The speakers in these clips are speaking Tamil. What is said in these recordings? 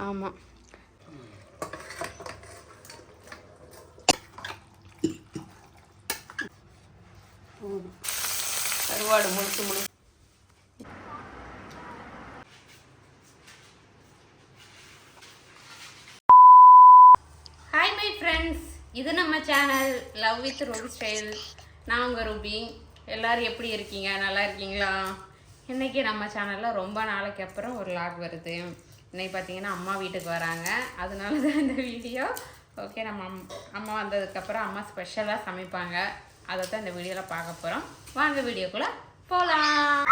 ஆமாம் கருவாடு முழுத்து முழு ஹாய் மை ஃப்ரெண்ட்ஸ் இது நம்ம channel love with Ruby style நான் உங்கள் ரூபி எல்லாரும் எப்படி இருக்கீங்க? நல்லா இருக்கீங்களா? இன்னைக்கு நம்ம சேனலில் ரொம்ப நாளைக்கு அப்புறம் ஒரு லாக் வருது. இன்னைக்கு பார்த்தீங்கன்னா அம்மா வீட்டுக்கு வராங்க. அதனால தான் இந்த வீடியோ. ஓகே நம்ம அம்- அம்மா வந்ததுக்கப்புறம் அம்மா ஸ்பெஷலாக சமைப்பாங்க. அதை தான் இந்த வீடியோவில் பார்க்க போகிறோம் வாங்க வீடியோக்குள்ளே போகலாம்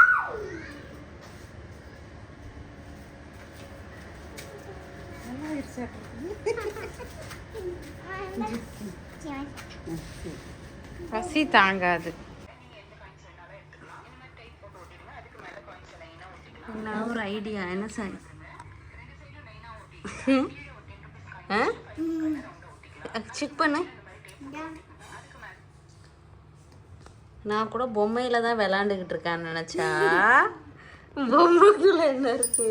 பசி தாங்காது. என்ன ஒரு ஐடியா என்ன சார்? செக் பண்ணு. நான் கூட பொம்மையில தான் விளாண்டுக்கிட்டு இருக்கான்னு நினச்சா? பொம்மைக்குள்ள என்ன இருக்கு?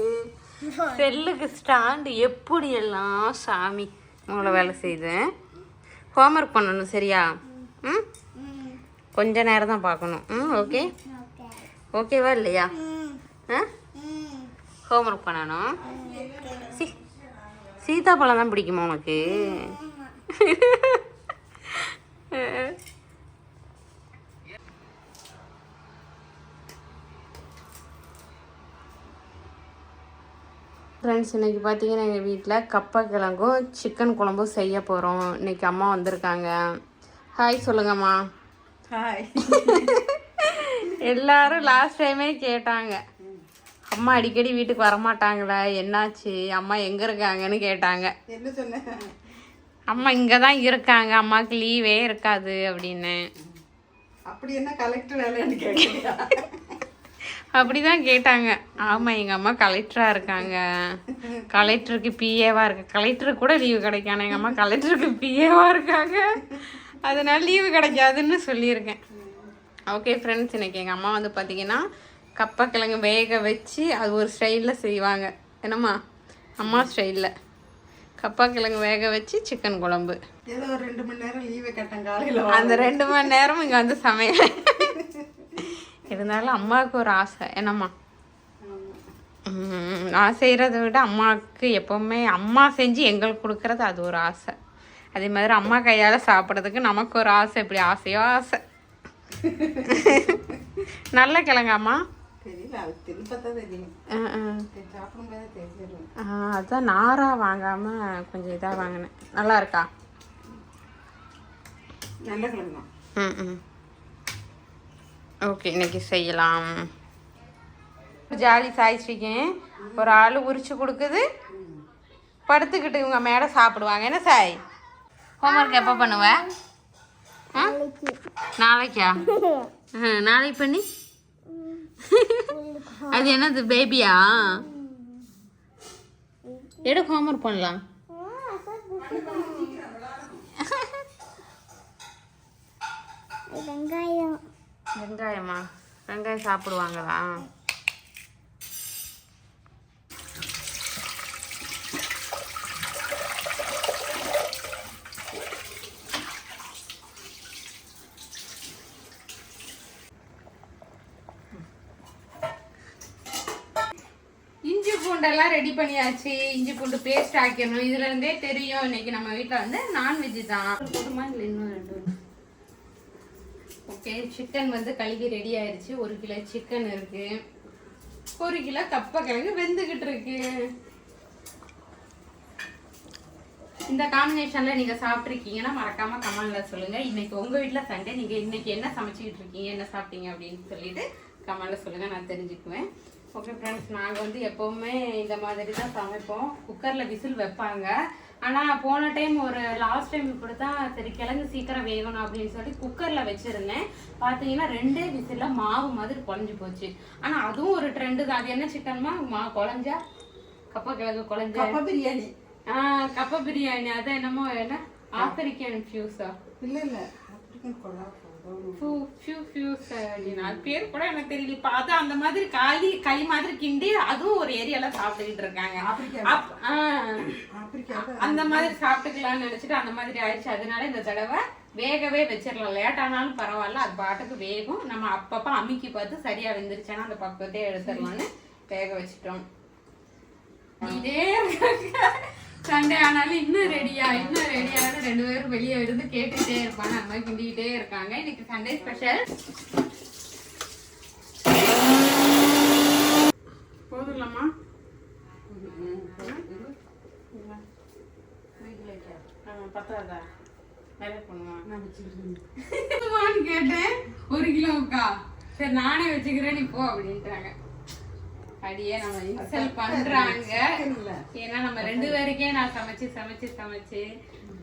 செல்லுக்கு ஸ்டாண்டு எப்படியெல்லாம் சாமி உங்களை வேலை செய்தேன் ஹோம்ஒர்க் பண்ணணும் சரியா? ம்? கொஞ்ச நேரம் தான் பார்க்கணும். ம் ஓகே ஓகேவா இல்லையா? ஆ? ஹோம்ஒர்க் பண்ணணும். சி. சீதாப்பழம் தான் பிடிக்குமா உனக்கு? ஃப்ரெண்ட்ஸ் இன்னைக்கு பார்த்தீங்கன்னா எங்கள் வீட்டில் கப்பக்கிழங்கும் சிக்கன் குழம்பும் செய்ய போகிறோம் இன்னைக்கு அம்மா வந்திருக்காங்க. ஹாய் சொல்லுங்கம்மா. ஹாய் எல்லாரும் லாஸ்ட் டைமே கேட்டாங்க. அம்மா அடிக்கடி வீட்டுக்கு வரமாட்டாங்களா என்னாச்சு? அம்மா எங்கே இருக்காங்கன்னு கேட்டாங்க. என்ன சொன்ன? அம்மா இங்கே தான் இருக்காங்க அம்மாவுக்கு லீவே இருக்காது அப்படின்னு. அப்படி என்ன கலெக்டர் வேலைன்னு கேட்கலையா அப்படி தான் கேட்டாங்க. ஆமாம் எங்கள் அம்மா கலெக்டராக இருக்காங்க. கலெக்டருக்கு பிஏவாக இருக்கு கலெக்டருக்கு கூட லீவு கிடைக்காது எங்கள் அம்மா கலெக்டருக்கு பிஏவாக இருக்காங்க. அதனால லீவு கிடைக்காதுன்னு சொல்லியிருக்கேன். ஓகே ஃப்ரெண்ட்ஸ் இன்னைக்கு எங்கள் அம்மா வந்து பார்த்தீங்கன்னா கப்பக்கிழங்கு வேக வச்சு அது ஒரு ஸ்டைலில் செய்வாங்க. என்னம்மா? அம்மா ஸ்டைலில். கப்பாக்கிழங்கு வேக வச்சு சிக்கன் குழம்பு. ஏதோ ஒரு ரெண்டு மணி நேரம் லீவு கேட்டேன் காலையில் அந்த ரெண்டு மணி நேரம் இங்கே வந்து சமையல். இருந்தாலும் அம்மாவுக்கு ஒரு ஆசை. என்னம்மா? நான் செய்கிறத விட அம்மாவுக்கு எப்போவுமே அம்மா செஞ்சு எங்களுக்கு கொடுக்கறது அது ஒரு ஆசை. அதே மாதிரி அம்மா கையால் சாப்பிட்றதுக்கு நமக்கு ஒரு ஆசை. இப்படி ஆசையோ ஆசை. நல்ல கிழங்காம்மா? தெரியல அது திருப்பத்தான் தெரியும் அஹ், அஹ். சரி, சாப்பிடும்போதே தெரிஞ்சிடும் ஆ, அதான் நாராக வாங்காமல் கொஞ்சம் இதாக வாங்கினேன் நல்லா இருக்கா நல்ல ம் ம் ஓகே இன்னைக்கு செய்யலாம் ஜாலி சாய்ச்சிருக்கேன் ஒரு ஆள் உரிச்சு கொடுக்குது படுத்துக்கிட்டு இவங்க மேலே சாப்பிடுவாங்க என்ன சாய் ஹோம்ஒர்க் எப்போ பண்ணுவ ஆ? நாளைக்கா நாளைக்கு பண்ணி அது என்னது பேபியா எடு ஹோம்ஒர்க் பண்ணலாம். வெங்காயம். வெங்காயமா? வெங்காயம் சாப்பிடுவாங்களா இஞ்சி பூண்டெல்லாம் ரெடி பண்ணியாச்சு. இஞ்சி பூண்டு பேஸ்ட் ஆக்கணும். இதுல இருந்தே தெரியும். இன்னைக்கு நம்ம வீட்டில் வந்து நான்வெஜ் தான். போதுமா இல்லை இன்னும் ரெண்டு? ஓகே சிக்கன் வந்து கழுவி ரெடி ஆயிருச்சு. ஒரு கிலோ சிக்கன் இருக்கு. ஒரு கிலோ கப்பக்கிழங்கு வெந்துகிட்டு இருக்கு. இந்த காம்பினேஷன்ல நீங்க சாப்பிட்ருக்கீங்கன்னா மறக்காம கமெண்ட்ல சொல்லுங்க. இன்னைக்கு உங்க வீட்டில் சண்டே. நீங்க இன்னைக்கு என்ன சமைச்சுக்கிட்டு இருக்கீங்க? என்ன சாப்பிட்டீங்க அப்படின்னு சொல்லிட்டு கமெண்ட்ல சொல்லுங்க. நான் தெரிஞ்சுக்குவேன். ஓகே ஃப்ரெண்ட்ஸ் நாங்கள் வந்து எப்போவுமே இந்த மாதிரி தான் சமைப்போம். குக்கரில் விசில் வைப்பாங்க. ஆனால் போன டைம் ஒரு லாஸ்ட் டைம் இப்படி தான் சரி கிழங்கு சீக்கிரம் வேகணும் அப்படின்னு சொல்லி குக்கரில் வச்சுருந்தேன். பார்த்தீங்கன்னா ரெண்டே விசிலில் மாவு மாதிரி குழஞ்சி போச்சு. ஆனால் அதுவும் ஒரு ட்ரெண்டு தான். அது என்ன சிக்கன்மா? மா குழஞ்சா? கப்பா கிழங்கு குழஞ்சா? கப்பா பிரியாணி. ஆ கப்ப பிரியாணி. அதான் என்னமோ என்ன? ஆப்பிரிக்கன் ஃபியூஸா? இல்லை இல்லை. ஆப்பிரிக்கன் கொள்ளா அது பேர் கூட எனக்கு தெரியல. அது அந்த மாதிரி களி களி மாதிரி கிண்டி அதுவும் ஒரு ஏரியால சாப்பிட்டுக்கிட்டு இருக்காங்க. அந்த மாதிரி சாப்பிட்டுக்கலாம்னு நினைச்சிட்டு அந்த மாதிரி ஆயிடுச்சு. அதனால இந்த தடவை வேகவே வச்சிடலாம். லேட் ஆனாலும் பரவாயில்ல. அது பாட்டுக்கு வேகும். நம்ம அப்பப்ப அமுக்கி பார்த்து சரியா வெந்துருச்சானா அந்த பக்கத்தையே எடுத்துடலாம்னு வேக வச்சிட்டோம். இதே சண்டே ஆனாலும் இன்னும் ரெடியா இன்னும் ரெடியாக ரெண்டு பேரும் வெளியே இருந்து கேட்டுட்டே இருப்பாங்க. அந்த மாதிரி கிண்டிக்கிட்டே இருக்காங்க. இன்னைக்கு சண்டே ஸ்பெஷல் பத்தாதா? நான் வச்சுக்கிறேன். எவ்வளவுமான்னு கேட்டேன். ஒரு கிலோவுக்கா? சரி நானே வச்சுக்கிறேன் நீ போ அப்படின்ட்டாங்க. அடியே நம்ம இன்சல் பண்றாங்க. ஏன்னா நம்ம ரெண்டு பேருக்கே நான் சமைச்சு சமைச்சு சமைச்சு.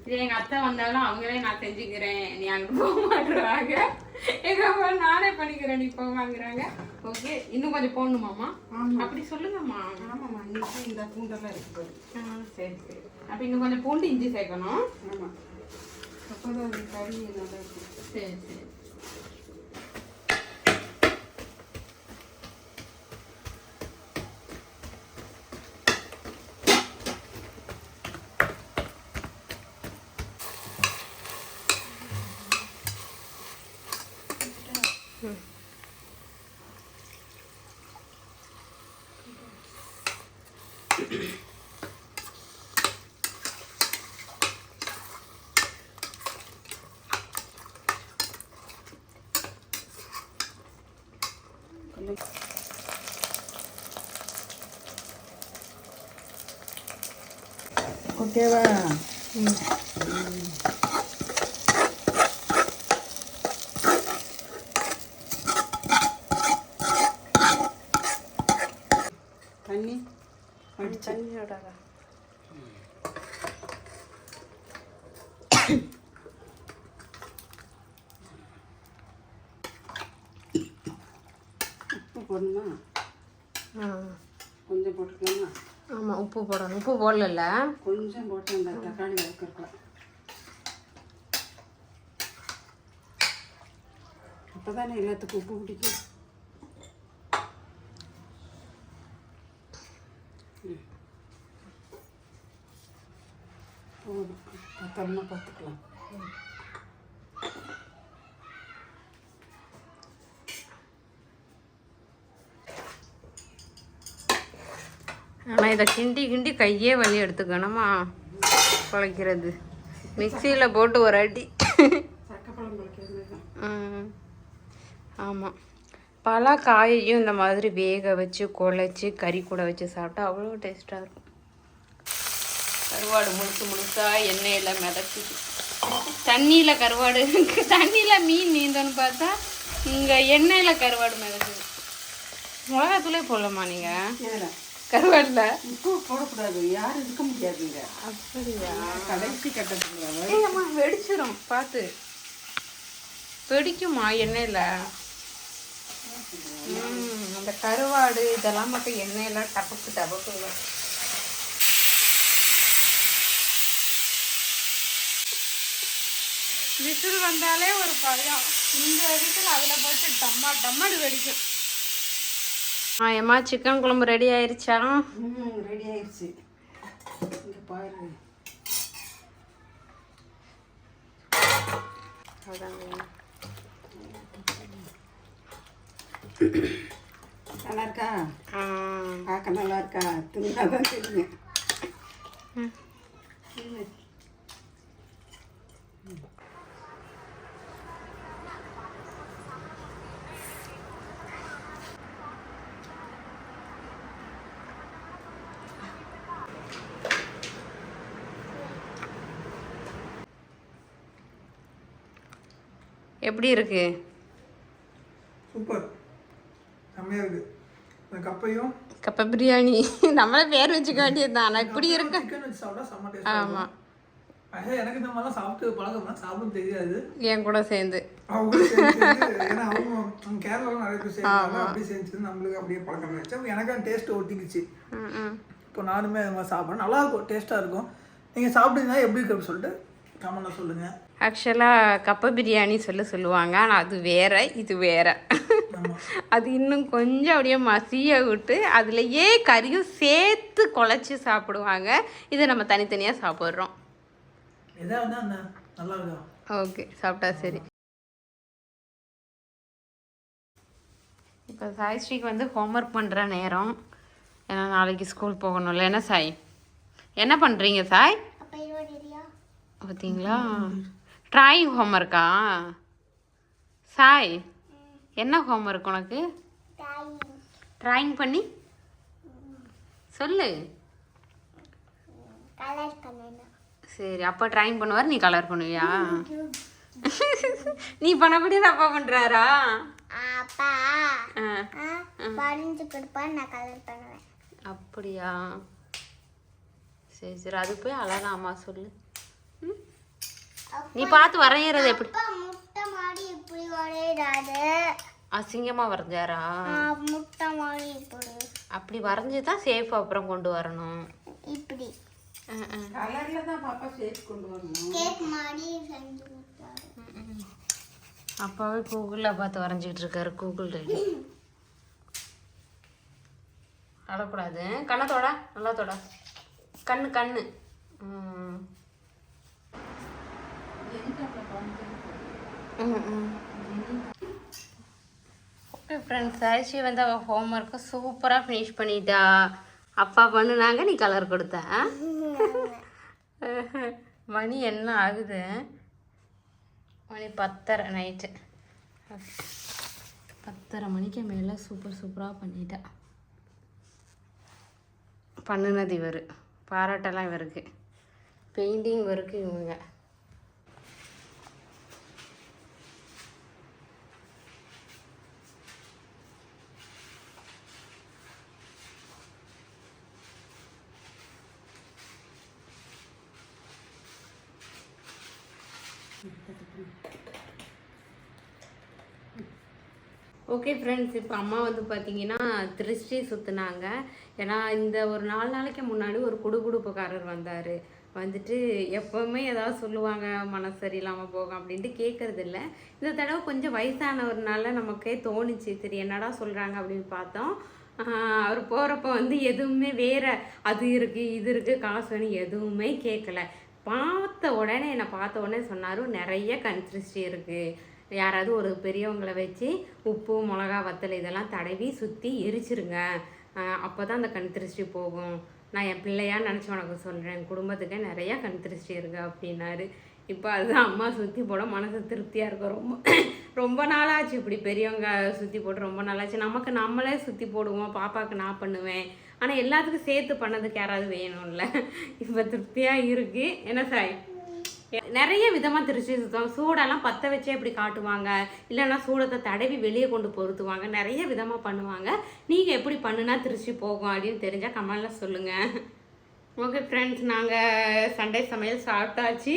இது எங்க அத்தை வந்தாலும் அவங்களே நான் செஞ்சுக்கிறேன். நீ அங்க போக மாட்டுறாங்க எங்க அம்மா நானே பண்ணிக்கிறேன் நீ போவாங்கிறாங்க ஓகே இன்னும் கொஞ்சம் போடணுமாமா. அப்படி சொல்லுங்கம்மா. ஆமாம்மா இன்னைக்கு இந்த பூண்டெல்லாம் இருக்கு சரி சரி. அப்ப இன்னும் கொஞ்சம் பூண்டு இஞ்சி சேர்க்கணும். ஆமா. அப்பதான் அந்த கறி நல்லா இருக்கும். சரி சரி. ஓகேவா தண்ணி அடிச்சு உப்பு போடணுமா? கொஞ்சம் போட்டுக்கலாமா ஆமா உப்பு போடணும். உப்பு போடல கொஞ்சம் போட்டு அந்த தக்காளி வதக்கிருக்கலாம் அப்போதானே எல்லாத்துக்கும் உப்பு பிடிக்கும் ம். போதும் பத்திரமா பார்த்துக்கலாம். ஆனால் இதை கிண்டி கிண்டி கையே வலி எடுத்துக்கணுமா குழைக்கிறது மிக்சியில் போட்டு ஒரு அடி. ஆமாம் பல காயையும் இந்த மாதிரி வேக வச்சு குழைச்சி கறி கூட வச்சு சாப்பிட்டா அவ்வளோ டேஸ்ட்டாக இருக்கும். கருவாடு முழுசு முழுசா எண்ணெயில் மிதச்சி தண்ணியில் கருவாடு தண்ணியில் மீன் நீந்தோன்னு பார்த்தா இங்கே எண்ணெயில் கருவாடு மிதக்குது. மிளகாத்தூளே போடலாமா நீங்கள் ஏடா கருவாடில்? உப்பு போடக்கூடாது. யாரும் இருக்க முடியாதுங்க. அப்படியா? கடைசி கட்டத்துக்கு வெடிச்சிரும். பார்த்து வெடிக்குமா எண்ணெயில்? அந்த கருவாடு இதெல்லாம் மட்டும் எண்ணெயில டபக்கு டபக்கு விசில் வந்தாலே ஒரு பயம். இந்த விசில் அதில் போட்டு டம்மா டம்மாடு வெடிக்கும். ஆ ஏம்மா சிக்கன் குழம்பு ரெடி ஆயிருச்சா? ம் ரெடி ஆயிடுச்சு இங்கே பாரு நல்லா இருக்கா ஆ. பார்க்க நல்லா இருக்கா தின்னா தான் எப்படி இருக்கு? சூப்பர். செம்மையாக இருக்குது இந்த கப்பையும் கப்ப பிரியாணி. நம்மளே பேர் வச்சுக்க வேண்டியதுதான். ஆனால் இப்படி இருக்கு சிக்கன் வச்சு சாப்பிட்டா செம்ம டேஸ்ட் ஆமா. ஆக எனக்கு இந்த மாதிரிலாம் சாப்பிட்டு பழக்கம் சாப்பிட தெரியாது. என் கூட சேர்ந்து. அவங்க ஏன்னா அவங்க அவங்க கேரளாவில் நிறைய பேர் செய்யறாங்க அப்படியே செஞ்சது நம்மளுக்கு அப்படியே பழக்கம் ஆயிடுச்சு அப்ப எனக்கு அந்த டேஸ்ட் ஒட்டிக்கிச்சு. இப்போ நானுமே சாப்பிட்றேன். நல்லா இருக்கும். டேஸ்ட்டாக இருக்கும். நீங்கள் சாப்பிட்டீங்கன்னா எப்படி இருக்கு அப்படின்னு சொல்லிட்டு கமெண்ட்டில் சொல்லுங்கள் ஆக்சுவலாக கப்ப பிரியாணி சொல்ல சொல்லுவாங்க. ஆனால் அது வேற இது வேற. அது இன்னும் கொஞ்சம் அப்படியே மசிய விட்டு அதுலயே கறியும் சேர்த்து குழச்சி சாப்பிடுவாங்க. இதை நம்ம தனித்தனியாக சாப்பிட்றோம். எதா இருந்தா அந்த நல்லா இருக்கா? ஓகே சாப்பிட்டா சரி. இப்போ சாய்ஸ்ரீக்கு வந்து ஹோம்ஒர்க் பண்ணுற நேரம். ஏன்னா நாளைக்கு ஸ்கூல் போகணும்ல. என்ன சாய்? என்ன பண்ணுறீங்க சாய்? பார்த்தீங்களா ட்ராயிங் ஹோம்ஒர்க்கா சாய் என்ன ஹோம்ஒர்க் உனக்கு? ட்ராயிங் பண்ணி? சொல்லு. சரி அப்பா ட்ராயிங் பண்ணுவார் நீ கலர் பண்ணுவியா? நீ பண்ணபடியே அப்பா பண்ணுறாரா அப்பா வரைஞ்சு நான் கலர் பண்ணுவேன். அப்படியா? சரி சரி அது போய் அழகாமா சொல்லு. ம்? நீ பார்த்து வரையறது எப்படி? அப்பா முட்டை மாடி இப்படி வரையிடாது அசிங்கமாக வரைஞ்சாரா? முட்டை மாடி இப்படி. அப்படி வரைஞ்சி தான் சேஃப் அப்புறம் கொண்டு வரணும். இப்படி. கலர்ல தான் பாப்பா சேர்த்து கொண்டு வரணும். கேக் மாடி செஞ்சு கொடுத்தாரு. அப்பாவே கூகுளில் பார்த்து வரைஞ்சிக்கிட்டு இருக்காரு கூகுள் ரெடி அழக்கூடாது கண்ணை தொட நல்லா தொட. கண்ணு கண்ணு ம். ம், ம். ஓகே ஃப்ரெண்ட்ஸ் ஆயிஷி வந்து அவள் ஹோம் ஒர்க்கு சூப்பராக ஃபினிஷ் பண்ணிட்டா. அப்பா பண்ணுனாங்க நீ கலர் கொடுத்த மணி என்ன ஆகுது? மணி பத்தரை நைட்டு பத்தரை மணிக்கு மேலே சூப்பர் சூப்பராக பண்ணிட்டா. பண்ணுனது இவர். பாராட்டெல்லாம் இவருக்கு. பெயிண்டிங் இவருக்கு இவங்க. ஓகே ஃப்ரெண்ட்ஸ் இப்போ அம்மா வந்து பார்த்தீங்கன்னா திருஷ்டி சுற்றுனாங்க ஏன்னா இந்த ஒரு நாலு நாளைக்கு முன்னாடி ஒரு குடுகுடுப்புக்காரர் வந்தார். வந்துட்டு எப்போவுமே ஏதாவது சொல்லுவாங்க மனசு சரியில்லாமல் போகும் அப்படின்ட்டு கேட்கறது இல்லை இந்த தடவை கொஞ்சம் வயசானவர்னால நமக்கே தோணுச்சு. சரி என்னடா சொல்கிறாங்க அப்படின்னு பார்த்தோம். அவர் போகிறப்ப வந்து எதுவுமே வேற அது இருக்குது இது இருக்குது காசு வேணும் எதுவுமே கேட்கல பார்த்த உடனே என்னை பார்த்த உடனே சொன்னார் நிறைய கண் திருஷ்டி இருக்குது யாராவது ஒரு பெரியவங்களை வச்சு உப்பு மிளகா வத்தல் இதெல்லாம் தடவி சுற்றி எரிச்சிருங்க. அப்போ தான் அந்த கண் திருஷ்டி போகும். நான் என் பிள்ளையா நினச்சி உனக்கு சொல்கிறேன் என் குடும்பத்துக்கே நிறையா கண் திருஷ்டி இருக்கு அப்படின்னாரு. இப்போ அதுதான் அம்மா சுற்றி போட மனசு திருப்தியாக இருக்கும் ரொம்ப ரொம்ப நாளாச்சு இப்படி பெரியவங்க சுற்றி போட்டு ரொம்ப நாளாச்சு. நமக்கு நம்மளே சுற்றி போடுவோம். பாப்பாவுக்கு நான் பண்ணுவேன். ஆனால் எல்லாத்துக்கும் சேர்த்து பண்ணதுக்கு யாராவது வேணும்ல. இப்போ திருப்தியாக இருக்குது என்ன சாய்? நிறைய விதமாக திருச்சி சுற்றுவாங்க சூடெல்லாம் பற்ற வச்சே இப்படி காட்டுவாங்க. இல்லைன்னா சூடத்தை தடவி வெளியே கொண்டு பொருத்துவாங்க. நிறைய விதமாக பண்ணுவாங்க. நீங்கள் எப்படி பண்ணுனா திருச்சி போகும் அப்படின்னு தெரிஞ்சால் கமெண்டில் சொல்லுங்கள் ஓகே ஃப்ரெண்ட்ஸ் நாங்கள் சண்டே சமையல் சாப்பிட்டாச்சு.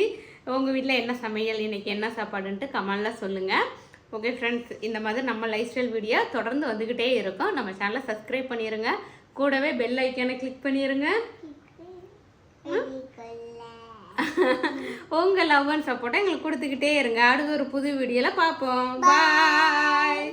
உங்கள் வீட்டில் என்ன சமையல்? இன்றைக்கி என்ன சாப்பாடுன்ட்டு கமெண்டில் சொல்லுங்கள் ஓகே ஃப்ரெண்ட்ஸ் இந்த மாதிரி நம்ம லைஃப் ஸ்டைல் வீடியோ தொடர்ந்து வந்துக்கிட்டே இருக்கும். நம்ம சேனலை சப்ஸ்கிரைப் பண்ணிடுங்க கூடவே பெல் ஐக்கானை கிளிக் பண்ணிடுங்க உங்கள் லவ் அண்ட் சப்போர்ட்டை எங்களுக்கு கொடுத்துக்கிட்டே இருங்க. அடுத்த ஒரு புது வீடியோவில் பார்ப்போம். பாய்